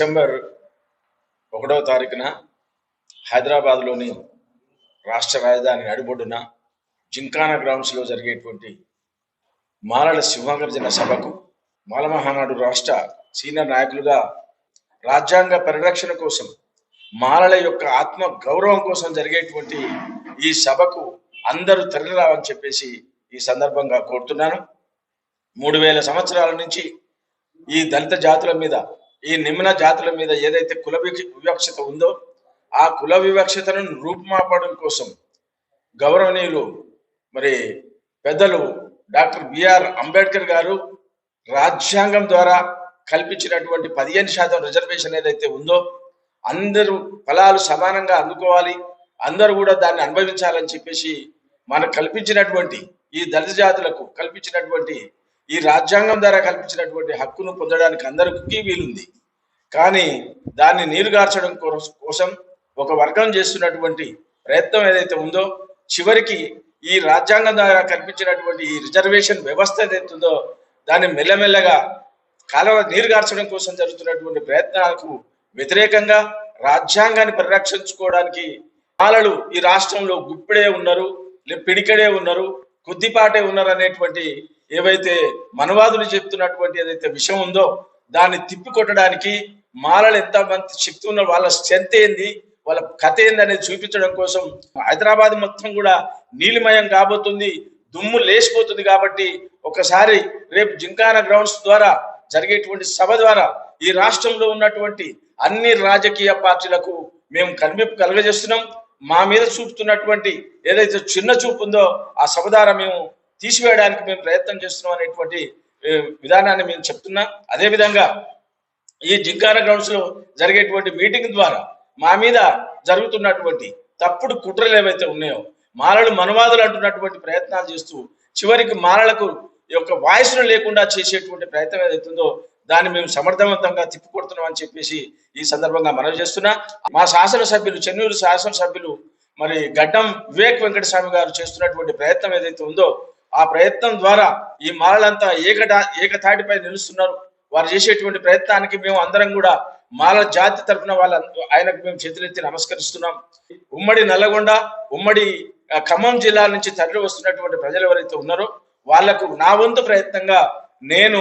December ఒకటవ తారీఖున హైదరాబాద్లోని రాష్ట్ర రాజధాని నడిబొడ్డున జింకానా గ్రౌండ్స్లో జరిగేటువంటి మాలల సింహగర్జన సభకు మాలమహానాడు రాష్ట్ర సీనియర్ నాయకులుగా రాజ్యాంగ పరిరక్షణ కోసం మాలల యొక్క ఆత్మ గౌరవం కోసం జరిగేటువంటి ఈ సభకు అందరూ తరలిరావని చెప్పేసి ఈ సందర్భంగా కోరుతున్నాను. మూడు వేల సంవత్సరాల నుంచి ఈ దళిత జాతుల మీద ఈ నిమ్న జాతుల మీద ఏదైతే కుల వివక్షత ఉందో ఆ కుల వివక్షతను రూపుమాపడం కోసం గౌరవనీయులు మరి పెద్దలు డాక్టర్ బిఆర్ అంబేద్కర్ గారు రాజ్యాంగం ద్వారా కల్పించినటువంటి పదిహేను శాతం రిజర్వేషన్ ఏదైతే ఉందో అందరూ ఫలాలు సమానంగా అందుకోవాలి అందరూ కూడా దాన్ని అనుభవించాలని చెప్పేసి మనకు కల్పించినటువంటి ఈ దళిత జాతులకు కల్పించినటువంటి ఈ రాజ్యాంగం ద్వారా కల్పించినటువంటి హక్కును పొందడానికి అందరికీ వీలుంది. కానీ దాన్ని నీరుగార్చడం గార్చడం కోసం ఒక వర్గం చేస్తున్నటువంటి ప్రయత్నం ఏదైతే ఉందో చివరికి ఈ రాజ్యాంగం ద్వారా కల్పించినటువంటి ఈ రిజర్వేషన్ వ్యవస్థ ఏదైతే ఉందో దాన్ని మెల్లమెల్లగా కాలువ నీరుగార్చడం కోసం జరుగుతున్నటువంటి ప్రయత్నాలకు వ్యతిరేకంగా రాజ్యాంగాన్ని పరిరక్షించుకోవడానికి మాలలు ఈ రాష్ట్రంలో గుప్పిడే ఉన్నారు లే- పిడికడే ఉన్నారు కొద్దిపాటే ఉన్నారు అనేటువంటి ఏవైతే మనవాదులు చెప్తున్నటువంటి ఏదైతే విషయం ఉందో దాన్ని తిప్పికొట్టడానికి మాలలు ఎంత మంది శక్తి ఉన్న వాళ్ళ స్ట్రెంత్ ఏంది వాళ్ళ కథ ఏంది అనేది చూపించడం కోసం హైదరాబాద్ మొత్తం కూడా నీలిమయం కాబోతుంది దుమ్ము లేచిపోతుంది కాబట్టి ఒకసారి రేపు జింకాన గ్రౌండ్స్ ద్వారా జరిగేటువంటి సభ ద్వారా ఈ రాష్ట్రంలో ఉన్నటువంటి అన్ని రాజకీయ పార్టీలకు మేము కనిపింపు కలగజేస్తున్నాం. మా మీద చూపుతున్నటువంటి ఏదైతే చిన్న చూపు ఉందో ఆ సభ ద్వారా మేము తీసివేయడానికి మేము ప్రయత్నం చేస్తున్నాం అనేటువంటి విధానాన్ని మేము చెప్తున్నా. అదే విధంగా ఈ జింకార గ్రౌండ్స్లో జరిగేటువంటి మీటింగ్ ద్వారా మా మీద జరుగుతున్నటువంటి తప్పుడు కుట్రలు ఏవైతే ఉన్నాయో మాలలు మనవాదులు అంటున్నటువంటి ప్రయత్నాలు చేస్తూ చివరికి మాలలకు యొక్క వాయిస్ను లేకుండా చేసేటువంటి ప్రయత్నం ఏదైతుందో దాన్ని మేము సమర్థవంతంగా తిప్పికొడుతున్నాం అని చెప్పేసి ఈ సందర్భంగా మనవి చేస్తున్నా. మా శాసనసభ్యులు చెన్నూరు శాసనసభ్యులు మరి గడ్డం వివేక్ వెంకటస్వామి గారు చేస్తున్నటువంటి ప్రయత్నం ఏదైతే ఉందో ఆ ప్రయత్నం ద్వారా ఈ మాలలంతా ఏకటా ఏకతాటిపై నిలుస్తున్నారు. వారు చేసేటువంటి ప్రయత్నానికి మేము అందరం కూడా మాల జాతి తరఫున వాళ్ళ ఆయనకు మేము చేతులెత్తి నమస్కరిస్తున్నాం. ఉమ్మడి నల్లగొండ ఉమ్మడి ఖమ్మం జిల్లా నుంచి తరలి వస్తున్నటువంటి ప్రజలు ఎవరైతే ఉన్నారో వాళ్ళకు నా వంతు ప్రయత్నంగా నేను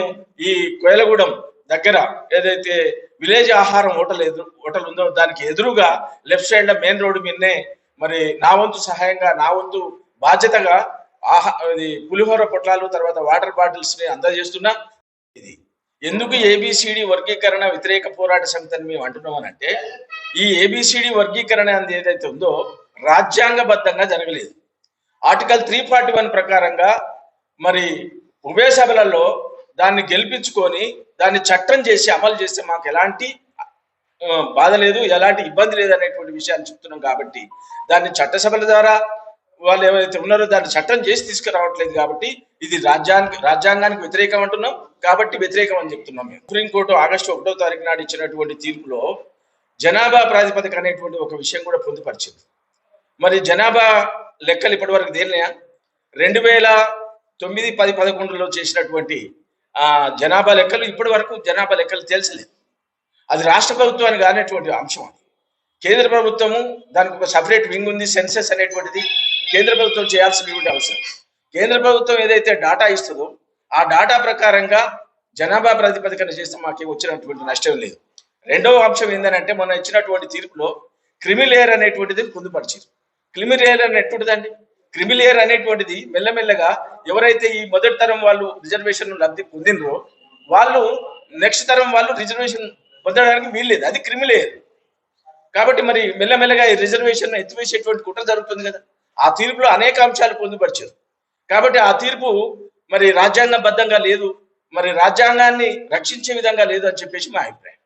ఈ కోయలగూడెం దగ్గర ఏదైతే విలేజ్ ఆహారం హోటల్ ఎదురు హోటల్ ఉందో దానికి ఎదురుగా లెఫ్ట్ సైడ్ మెయిన్ రోడ్డు మీదనే మరి నా వంతు సహాయంగా నా వంతు బాధ్యతగా ఆహా పులిహోర పొట్లాలు తర్వాత వాటర్ బాటిల్స్ని అందజేస్తున్నా. ఇది ఎందుకు ఏబిసిడి వర్గీకరణ వ్యతిరేక పోరాట సమితి అని మేము అంటున్నాం అంటే ఈ ఏబిసిడి వర్గీకరణ అనేది ఏదైతే ఉందో రాజ్యాంగబద్ధంగా జరగలేదు. ఆర్టికల్ త్రీ ఫార్టీ వన్ ప్రకారంగా మరి ఉభయ సభలలో దాన్ని గెలిపించుకొని దాన్ని చట్టం చేసి అమలు చేస్తే మాకు ఎలాంటి బాధ లేదు ఎలాంటి ఇబ్బంది లేదు అనేటువంటి విషయాన్ని చెప్తున్నాం కాబట్టి దాన్ని చట్టసభల ద్వారా వాళ్ళు ఎవరైతే ఉన్నారో దాన్ని చట్టం చేసి తీసుకురావట్లేదు కాబట్టి ఇది రాజ్యాంగ రాజ్యాంగానికి వ్యతిరేకం అంటున్నాం. కాబట్టి వ్యతిరేకం అని చెప్తున్నాం మేము. సుప్రీంకోర్టు ఆగస్టు ఒకటో తారీఖు నాడు ఇచ్చినటువంటి తీర్పులో జనాభా ప్రాతిపదిక అనేటువంటి ఒక విషయం కూడా పొందుపరిచింది. మరి జనాభా లెక్కలు ఇప్పటివరకు తేలినాయా? రెండు వేల తొమ్మిది పది పదకొండులో చేసినటువంటి ఆ జనాభా లెక్కలు ఇప్పటి వరకు జనాభా లెక్కలు తెలిసలేదు అది రాష్ట్ర ప్రభుత్వానికి కానటువంటి అంశం అది. కేంద్ర ప్రభుత్వము దానికి ఒక సపరేట్ వింగ్ ఉంది సెన్సెస్ అనేటువంటిది కేంద్ర ప్రభుత్వం చేయాల్సినటువంటి అవసరం. కేంద్ర ప్రభుత్వం ఏదైతే డాటా ఇస్తుందో ఆ డాటా ప్రకారంగా జనాభా ప్రాతిపదికన చేస్తే మాకు వచ్చినటువంటి నష్టం లేదు. రెండవ అంశం ఏంటంటే మొన్న ఇచ్చినటువంటి తీర్పులో క్రిమిలేయర్ అనేటువంటిది పొందుపరిచారు. క్రిమిలేయర్ అనేటువంటిదండి క్రిమిలేయర్ అనేటువంటిది మెల్లమెల్లగా ఎవరైతే ఈ మొదటి తరం వాళ్ళు రిజర్వేషన్ లబ్ధి పొందినరో వాళ్ళు నెక్స్ట్ తరం వాళ్ళు రిజర్వేషన్ పొందడానికి వీల్లేదు. అది క్రిమిలేయర్. కాబట్టి మరి మెల్లమెల్లగా ఈ రిజర్వేషన్ ఎత్తివేసేటువంటి కుట్ర జరుగుతుంది కదా. ఆ తీర్పులో అనేక అంశాలు పొందుపరిచారు. కాబట్టి ఆ తీర్పు మరి రాజ్యాంగబద్ధంగా లేదు. మరి రాజ్యాంగాన్ని రక్షించే విధంగా లేదు అని చెప్పేసి మా అభిప్రాయం.